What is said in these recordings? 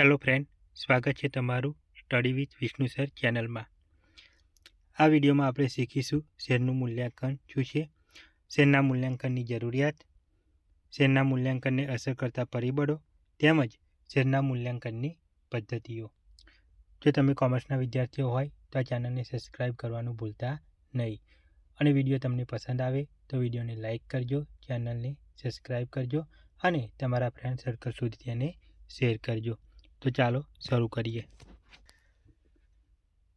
Hello friend સ્વાગત છે તમારું સ્ટડી વિથ વિષ્ણુ સર ચેનલમાં આ વિડીયોમાં આપણે શીખીશું શેરનું મૂલ્યાંકન શું છે, શેરના મૂલ્યાંકનની જરૂરિયાત, શેરના મૂલ્યાંકનને અસર કરતા પરિબળો, તેમજ શેરના મૂલ્યાંકનની પદ્ધતિઓ. જો તમે કોમર્સના વિદ્યાર્થીઓ હોય તો આ ચેનલને સબસ્ક્રાઈબ કરવાનું ભૂલતા નહીં. અને વીડિયો તમને પસંદ આવે તો વિડીયોને લાઇક કરજો, ચેનલને સબસ્ક્રાઈબ કરજો અને તમારા ફ્રેન્ડ સર્કલ સુધી તેને શેર કરજો. તો ચાલો શરૂ કરીએ.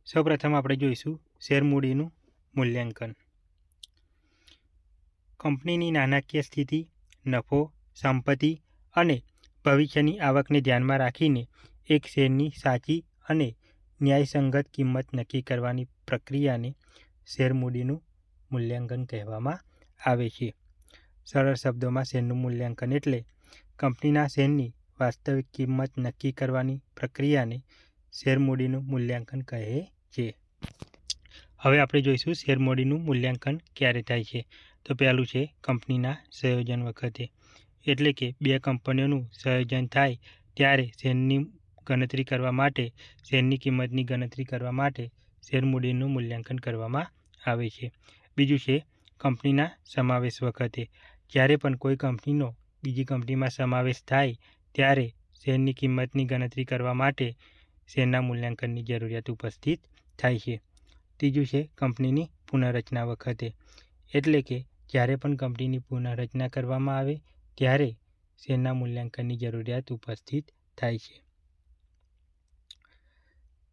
સૌપ્રથમ આપણે જોઈશું શેર મૂડીનું મૂલ્યાંકન. કંપનીની નાણાકીય સ્થિતિ, નફો, સંપત્તિ અને ભવિષ્યની આવકને ધ્યાનમાં રાખીને એક શેરની સાચી અને ન્યાયસંગત કિંમત નક્કી કરવાની પ્રક્રિયાને શેર મૂડીનું મૂલ્યાંકન કહેવામાં આવે છે. સરળ શબ્દોમાં શેરનું મૂલ્યાંકન એટલે કંપનીના શેરની વાસ્તવિક કિંમત નક્કી કરવાની પ્રક્રિયાને શેર મૂડીનું મૂલ્યાંકન કહે છે. હવે આપણે જોઈશું શેર મૂડીનું મૂલ્યાંકન ક્યારે થાય છે. તો પહેલું છે કંપનીના સંયોજન વખતે. એટલે કે બે કંપનીઓનું સંયોજન થાય ત્યારે શેરની ગણતરી કરવા માટે, શેરની કિંમતની ગણતરી કરવા માટે શેર મૂડીનું મૂલ્યાંકન કરવામાં આવે છે. બીજું છે કંપનીના સમાવેશ વખતે. જ્યારે પણ કોઈ કંપનીનો બીજી કંપનીમાં સમાવેશ થાય ત્યારે શેરની કિંમતની ગણતરી કરવા માટે શેરના મૂલ્યાંકનની જરૂરિયાત ઉપસ્થિત થાય છે. ત્રીજું છે કંપનીની પુનઃરચના વખતે. એટલે કે જ્યારે પણ કંપનીની પુનઃરચના કરવામાં આવે ત્યારે શેરના મૂલ્યાંકનની જરૂરિયાત ઉપસ્થિત થાય છે.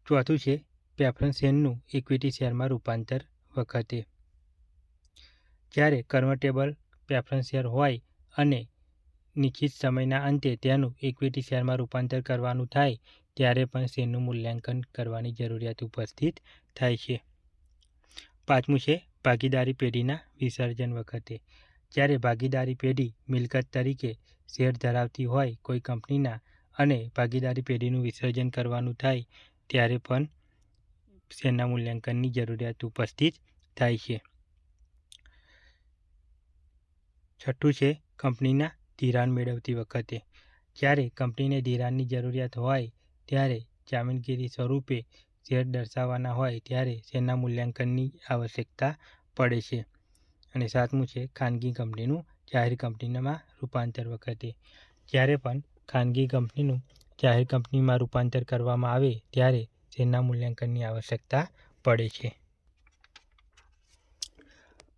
ચોથું છે પ્રેફરન્સ શેરનું ઇક્વિટી શેરમાં રૂપાંતર વખતે. જ્યારે કન્વર્ટેબલ પ્રેફરન્સ શેર હોય અને નિશ્ચિત સમયના અંતે તેનું ઇક્વિટી શેરમાં રૂપાંતર કરવાનું થાય, ત્યારે પણ શેરનું મૂલ્યાંકન કરવાની જરૂરિયાત ઉપસ્થિત થાય છે. પાંચમું છે, ભાગીદારી પેઢીના વિસર્જન વખતે. જ્યારે ભાગીદારી પેઢી મિલકત તરીકે શેર ધરાવતી હોય કોઈ કંપનીના અને ભાગીદારી પેઢીનું વિસર્જન કરવાનું થાય, ત્યારે પણ શેરના મૂલ્યાંકનની જરૂરિયાત ઉપસ્થિત થાય છે. છઠ્ઠું છે, કંપનીના ધિરાણ મેળવતી વખતે. જ્યારે કંપનીને ધિરાણની જરૂરિયાત હોય, ત્યારે જામીનગીરી સ્વરૂપે શેર દર્શાવવાના હોય, ત્યારે શેરના મૂલ્યાંકનની આવશ્યકતા પડે છે. અને સાતમું છે, ખાનગી કંપનીનું જાહેર કંપનીમાં રૂપાંતર વખતે. જ્યારે પણ ખાનગી કંપનીનું જાહેર કંપનીમાં રૂપાંતર કરવામાં આવે, ત્યારે શેરના મૂલ્યાંકનની આવશ્યકતા પડે છે.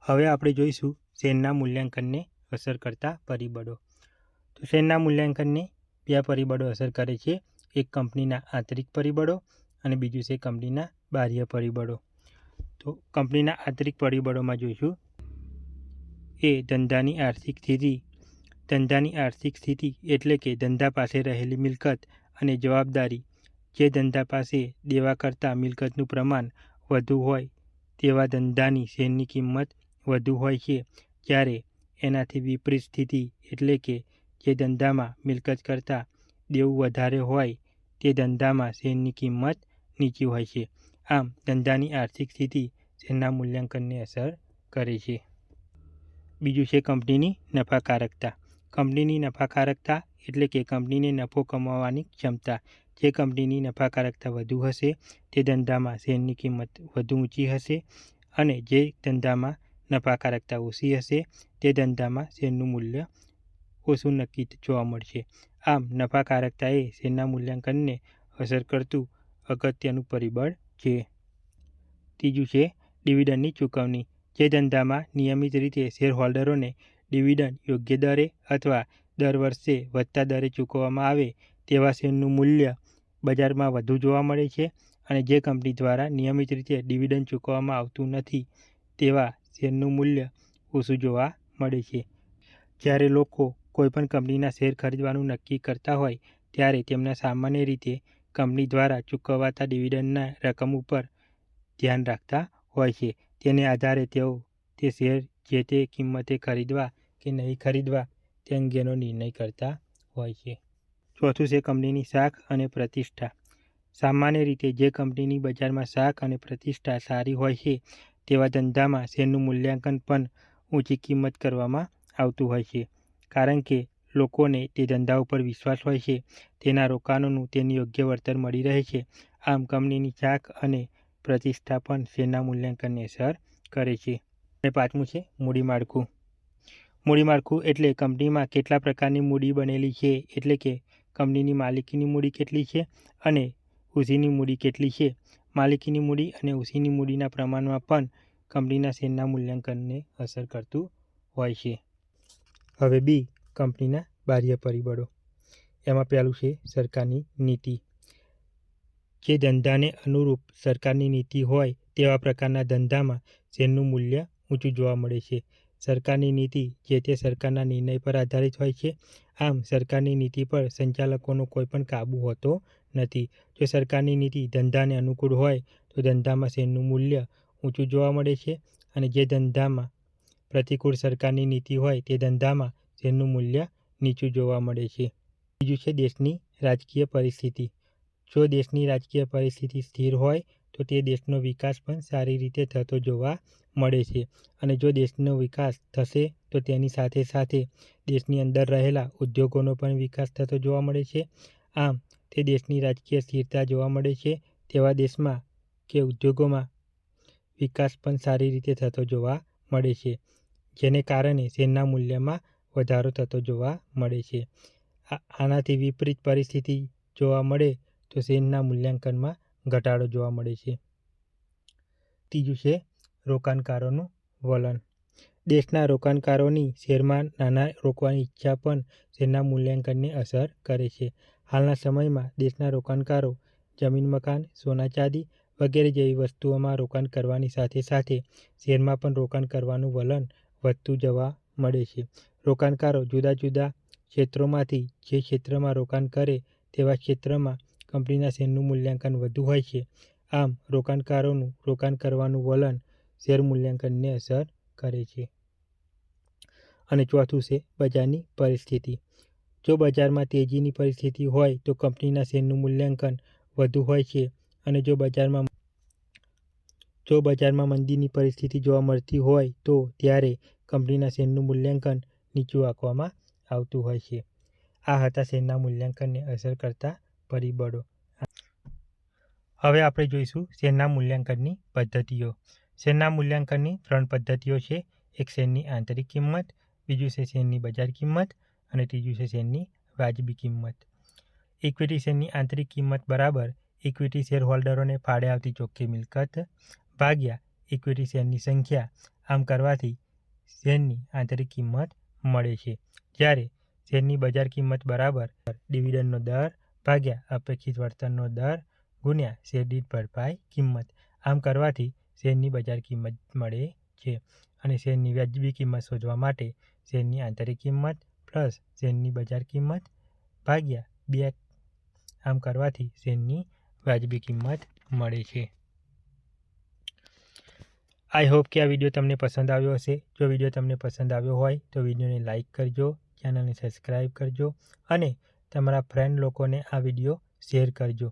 હવે આપણે જોઈશું શેરના મૂલ્યાંકનને અસર કરતા પરિબળો. શેરના મૂલ્યાંકનને બે પરિબળો અસર કરે છે. એક કંપનીના આંતરિક પરિબળો અને બીજું છે કંપનીના બાહ્ય પરિબળો. તો કંપનીના આંતરિક પરિબળોમાં જોઈશું. એ ધંધાની આર્થિક સ્થિતિ. ધંધાની આર્થિક સ્થિતિ એટલે કે ધંધા પાસે રહેલી મિલકત અને જવાબદારી. જે ધંધા પાસે દેવા કરતાં મિલકતનું પ્રમાણ વધુ હોય, તેવા ધંધાની શેરની કિંમત વધુ હોય છે. જ્યારે એનાથી વિપરીત સ્થિતિ એટલે કે જે ધંધામાં મિલકત કરતાં દેવું વધારે હોય તે ધંધામાં શેરની કિંમત નીચી હોય છે. આમ ધંધાની આર્થિક સ્થિતિ શેરના મૂલ્યાંકનને અસર કરે છે. બીજું છે કંપનીની નફાકારકતા. કંપનીની નફાકારકતા એટલે કે કંપનીને નફો કમાવાની ક્ષમતા. જે કંપનીની નફાકારકતા વધુ હશે તે ધંધામાં શેરની કિંમત વધુ ઊંચી હશે અને જે ધંધામાં નફાકારકતા ઓછી હશે તે ધંધામાં શેરનું મૂલ્ય ઓછું નક્કી જોવા મળશે. આમ નફાકારકતા એ શેરના મૂલ્યાંકનને અસર કરતું અગત્યનું પરિબળ છે. ત્રીજું છે, ડિવિડન્ડની ચૂકવણી. જે ધંધામાં નિયમિત રીતે શેર હોલ્ડરોને ડિવિડન્ડ યોગ્ય દરે અથવા દર વર્ષે વધતા દરે ચૂકવવામાં આવે તેવા શેરનું મૂલ્ય બજારમાં વધુ જોવા મળે છે અને જે કંપની દ્વારા નિયમિત રીતે ડિવિડન્ડ ચૂકવવામાં આવતું નથી તેવા શેરનું મૂલ્ય ઓછું જોવા મળે છે. જ્યારે લોકો કોઈપણ કંપનીના શેર ખરીદવાનું નક્કી કરતા હોય, ત્યારે તેમના સામાન્ય રીતે કંપની દ્વારા ચૂકવાતા ડિવિડન્ડના રકમ ઉપર ધ્યાન રાખતા હોય છે. તેને આધારે તેઓ તે શેર જે તે કિંમતે ખરીદવા કે નહીં ખરીદવા તે અંગેનો નિર્ણય કરતા હોય છે. ચોથું છે કંપનીની શાખ અને પ્રતિષ્ઠા. સામાન્ય રીતે જે કંપનીની બજારમાં શાખ અને પ્રતિષ્ઠા સારી હોય છે, તેવા ધંધામાં શેરનું મૂલ્યાંકન પણ ઊંચી કિંમત કરવામાં આવતું હોય છે. કારણ કે લોકોને તે ધંધા ઉપર વિશ્વાસ હોય છે, તેના રોકાણોનું તેની યોગ્ય વળતર મળી રહે છે. આમ કંપનીની ચાક અને પ્રતિષ્ઠા પણ શેરના મૂલ્યાંકનને અસર કરે છે? અને પાંચમું છે, મૂડી માળખું. મૂડી માળખું એટલે કંપનીમાં કેટલા પ્રકારની મૂડી બનેલી છે, એટલે કે કંપનીની માલિકીની મૂડી કેટલી છે અને ઉસીની મૂડી કેટલી છે. માલિકીની મૂડી અને ઉસીની મૂડીના પ્રમાણમાં પણ કંપનીના શેરના મૂલ્યાંકનને અસર કરતું હોય છે. હવે બી કંપનીના બાહ્ય પરિબળો. એમાં પહેલું છે સરકારની નીતિ. જે ધંધાને અનુરૂપ સરકારની નીતિ હોય તેવા પ્રકારના ધંધામાં શેરનું મૂલ્ય ઊંચું જોવા મળે છે. સરકારની નીતિ જે તે સરકારના નિર્ણય પર આધારિત હોય છે, આમ સરકારની નીતિ પર સંચાલકોનો કોઈ પણ કાબુ હોતો નથી. જો સરકારની નીતિ ધંધાને અનુકૂળ હોય, તો ધંધામાં શેરનું મૂલ્ય ઊંચું જોવા મળે છે અને જે ધંધામાં પ્રતિકૂળ સરકારની નીતિ હોય તે ધંધામાં શેરનું મૂલ્ય નીચું જોવા મળે છે. બીજું છે દેશની રાજકીય પરિસ્થિતિ. જો દેશની રાજકીય પરિસ્થિતિ સ્થિર હોય તો તે દેશનો વિકાસ પણ સારી રીતે થતો જોવા મળે છે અને જો દેશનો વિકાસ થશે તો તેની સાથે સાથે દેશની અંદર રહેલા ઉદ્યોગોનો પણ વિકાસ થતો જોવા મળે છે. આમ, તે દેશની રાજકીય સ્થિરતા જોવા મળે છે તેવા દેશમાં કે ઉદ્યોગોમાં વિકાસ પણ સારી રીતે થતો જોવા મળે છે. જેને કારણે શેરના મૂલ્યમાં વધારો થતો જોવા મળે છે. આનાથી વિપરીત પરિસ્થિતિ જોવા મળે તો શેરના મૂલ્યાંકનમાં ઘટાડો જોવા મળે છે. ત્રીજું છે રોકાણકારોનું વલણ. દેશના રોકાણકારોની શેરમાં નાના રોકવાની ઈચ્છા પણ શેરના મૂલ્યાંકનને અસર કરે છે. હાલના સમયમાં દેશના રોકાણકારો જમીન, મકાન, સોના, ચાંદી વગેરે જેવી વસ્તુઓમાં રોકાણ કરવાની સાથે સાથે શેરમાં પણ રોકાણ કરવાનું વલણ વધતું જોવા મળે છે. રોકાણકારો જુદા જુદા ક્ષેત્રોમાંથી જે ક્ષેત્રમાં રોકાણ કરે તેવા ક્ષેત્રમાં કંપનીના શેરનું મૂલ્યાંકન વધુ હોય છે. આમ, રોકાણકારોનું રોકાણ કરવાનું વલણ શેર મૂલ્યાંકનને અસર કરે છે. અને ચોથું છે બજારની પરિસ્થિતિ. જો બજારમાં તેજીની પરિસ્થિતિ હોય તો કંપનીના શેરનું મૂલ્યાંકન વધુ હોય છે અને જો બજારમાં જો બજારમાં મંદીની પરિસ્થિતિ જોવા મળતી હોય તો ત્યારે કંપનીના શેરનું મૂલ્યાંકન નીચું આંકવામાં આવતું હોય છે. આ હતા શેરના મૂલ્યાંકનને અસર કરતા પરિબળો. હવે આપણે જોઈશું શેરના મૂલ્યાંકનની પદ્ધતિઓ. શેરના મૂલ્યાંકનની ત્રણ પદ્ધતિઓ છે. એક શેરની આંતરિક કિંમત, બીજું છે શેરની બજાર કિંમત અને ત્રીજું છે શેરની વાજબી કિંમત. ઇક્વિટી શેરની આંતરિક કિંમત બરાબર ઇક્વિટી શેર હોલ્ડરોને ફાળે આવતી ચોખ્ખી મિલકત ભાગ્યા ઇક્વિટી શેરની સંખ્યા આમ કરવાથી શેરની આંતરિક કિંમત મળે છે. જ્યારે શેરની બજાર કિંમત બરાબર ડિવિડન્ડનો દર ભાગ્યા અપેક્ષિત વળતરનો દર ગુણ્યા શેરદીઠ ભરપાઈ કિંમત આમ કરવાથી શેરની બજાર કિંમત મળે છે અને શેરની વ્યાજબી કિંમત શોધવા માટે શેરની આંતરિક કિંમત પ્લસ શેરની બજાર કિંમત ભાગ્યા બે આમ કરવાથી શેરની વાજબી કિંમત મળે છે. આઈ હોપ કે આ વીડિયો તમને પસંદ આવ્યો હશે. જો વીડિયો તમને પસંદ આવ્યો હોય, તો વિડીયોને લાઇક કરજો, ચેનલને સબસ્ક્રાઈબ કરજો અને તમારા ફ્રેન્ડ લોકોને આ વીડિયો શેર કરજો.